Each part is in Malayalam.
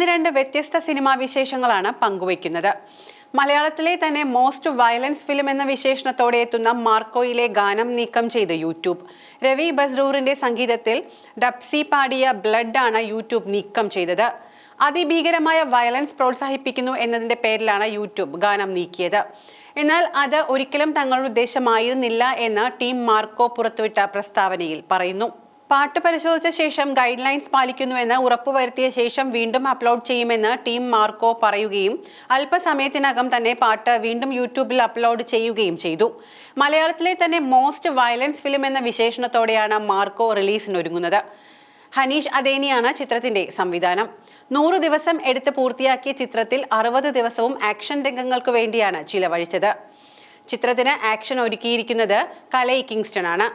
ഇന്ന് രണ്ട് വ്യത്യസ്ത സിനിമാ വിശേഷങ്ങളാണ് പങ്കുവയ്ക്കുന്നത്. മലയാളത്തിലെ തന്നെ മോസ്റ്റ് വയലൻസ് ഫിലിം എന്ന വിശേഷണത്തോടെ എത്തുന്ന മാർക്കോയിലെ ഗാനം നീക്കം ചെയ്ത് യൂട്യൂബ്. രവി ബസ്റൂറിന്റെ സംഗീതത്തിൽ ഡപ്സി പാടിയ ബ്ലഡ് ആണ് യൂട്യൂബ് നീക്കം ചെയ്തത്. അതിഭീകരമായ വയലൻസ് പ്രോത്സാഹിപ്പിക്കുന്നു എന്നതിന്റെ പേരിലാണ് യൂട്യൂബ് ഗാനം നീക്കിയത്. എന്നാൽ അത് ഒരിക്കലും തങ്ങളുടെ ഉദ്ദേശമായിരുന്നില്ല എന്ന് ടീം മാർക്കോ പുറത്തുവിട്ട പ്രസ്താവനയിൽ പറയുന്നു. പാട്ട് പരിശോധിച്ച ശേഷം ഗൈഡ് ലൈൻസ് പാലിക്കുന്നുവെന്ന് ഉറപ്പുവരുത്തിയ ശേഷം വീണ്ടും അപ്ലോഡ് ചെയ്യുമെന്ന് ടീം മാർക്കോ പറയുകയും അല്പസമയത്തിനകം തന്നെ പാട്ട് വീണ്ടും യൂട്യൂബിൽ അപ്ലോഡ് ചെയ്യുകയും ചെയ്തു. മലയാളത്തിലെ തന്നെ മോസ്റ്റ് വയലൻസ് ഫിലിം എന്ന വിശേഷണത്തോടെയാണ് മാർക്കോ റിലീസിനൊരുങ്ങുന്നത്. ഹനീഷ് അദേനിയാണ് ചിത്രത്തിന്റെ സംവിധാനം. നൂറ് ദിവസം എടുത്ത് പൂർത്തിയാക്കിയ ചിത്രത്തിൽ അറുപത് ദിവസവും ആക്ഷൻ രംഗങ്ങൾക്ക് വേണ്ടിയാണ് ചിലവഴിച്ചത്. ചിത്രത്തിന് ആക്ഷൻ ഒരുക്കിയിരിക്കുന്നത് കലൈ കിങ്സ്റ്റൺ ആണ്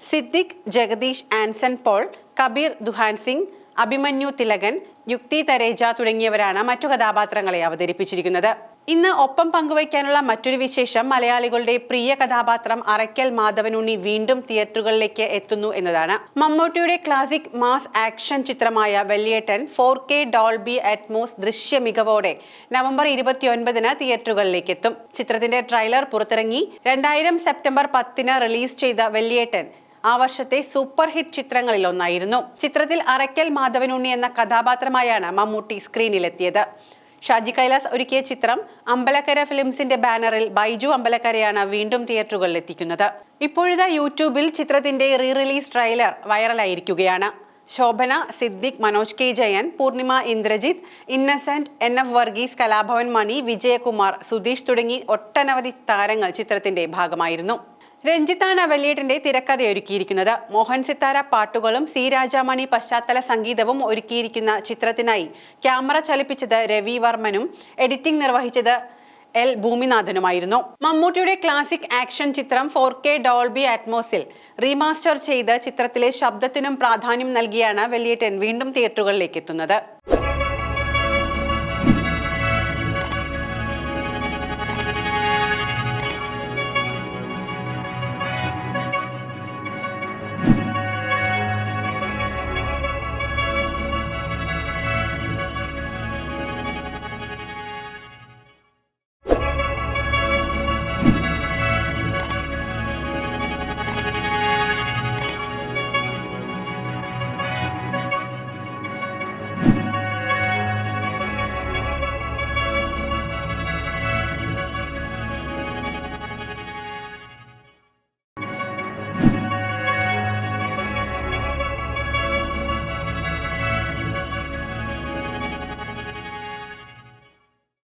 സിദ്ദിഖ് ജഗദീഷ് ആൻസൺ പോൾ കബീർ ദുഹാൻ സിംഗ് അഭിമന്യു തിലകൻ യുക്തി തരേജ തുടങ്ങിയവരാണ് മറ്റു കഥാപാത്രങ്ങളെ അവതരിപ്പിച്ചിരിക്കുന്നത്. ഇന്ന് ഒപ്പം പങ്കുവയ്ക്കാനുള്ള മറ്റൊരു വിശേഷം മലയാളികളുടെ പ്രിയ കഥാപാത്രം അറയ്ക്കൽ മാധവനുണ്ണി വീണ്ടും തിയേറ്ററുകളിലേക്ക് എത്തുന്നു എന്നതാണ്. മമ്മൂട്ടിയുടെ ക്ലാസിക് മാസ് ആക്ഷൻ ചിത്രമായ Valliettan four K Dolby Atmos ദൃശ്യ മികവോടെ നവംബർ ഇരുപത്തിയൊൻപതിന് തിയേറ്ററുകളിലേക്ക് എത്തും. ചിത്രത്തിന്റെ ട്രെയിലർ പുറത്തിറങ്ങി രണ്ടായിരം സെപ്റ്റംബർ പത്തിന് റിലീസ് ചെയ്ത വെള്ളിയേട്ടൻ ആ വർഷത്തെ സൂപ്പർ ഹിറ്റ് ചിത്രങ്ങളിൽ ഒന്നായിരുന്നു. ചിത്രത്തിൽ അറയ്ക്കൽ മാധവനുണ്ണി എന്ന കഥാപാത്രമായാണ് മമ്മൂട്ടി സ്ക്രീനിലെത്തിയത്. ഷാജി കൈലാസ് ഒരുക്കിയ ചിത്രം അമ്പലക്കര ഫിലിംസിന്റെ ബാനറിൽ ബൈജു അമ്പലക്കരയാണ് വീണ്ടും തിയേറ്ററുകളിൽ എത്തിക്കുന്നത്. ഇപ്പോഴത്തെ യൂട്യൂബിൽ ചിത്രത്തിന്റെ റീ റിലീസ് ട്രെയിലർ വൈറലായിരിക്കുകയാണ്. Shobana Siddique Manoj K. Jayan Poornima Indrajith Innocent N. F. Varghese Kalabhavan Mani Vijayakumar Sudheesh തുടങ്ങി ഒട്ടനവധി താരങ്ങൾ ചിത്രത്തിന്റെ ഭാഗമായിരുന്നു. രഞ്ജിത്താണ് വെള്ളിയേട്ടിന്റെ തിരക്കഥയൊരുക്കിയിരിക്കുന്നത് മോഹൻ സിത്താര പാട്ടുകളും സി രാജാമണി പശ്ചാത്തല സംഗീതവും ഒരുക്കിയിരിക്കുന്ന ചിത്രത്തിനായി ക്യാമറ ചലിപ്പിച്ചത് രവി വർമ്മനും എഡിറ്റിംഗ് നിർവഹിച്ചത് എൽ ഭൂമിനാഥനുമായിരുന്നു. മമ്മൂട്ടിയുടെ ക്ലാസിക് ആക്ഷൻ ചിത്രം ഫോർ കെ ഡോൾബി അറ്റ്മോസിൽ റീമാസ്റ്റർ ചെയ്ത് ചിത്രത്തിലെ ശബ്ദത്തിനും പ്രാധാന്യം നൽകിയാണ് വെള്ളിയേറ്റൻ വീണ്ടും തിയേറ്ററുകളിലേക്ക് എത്തുന്നത്.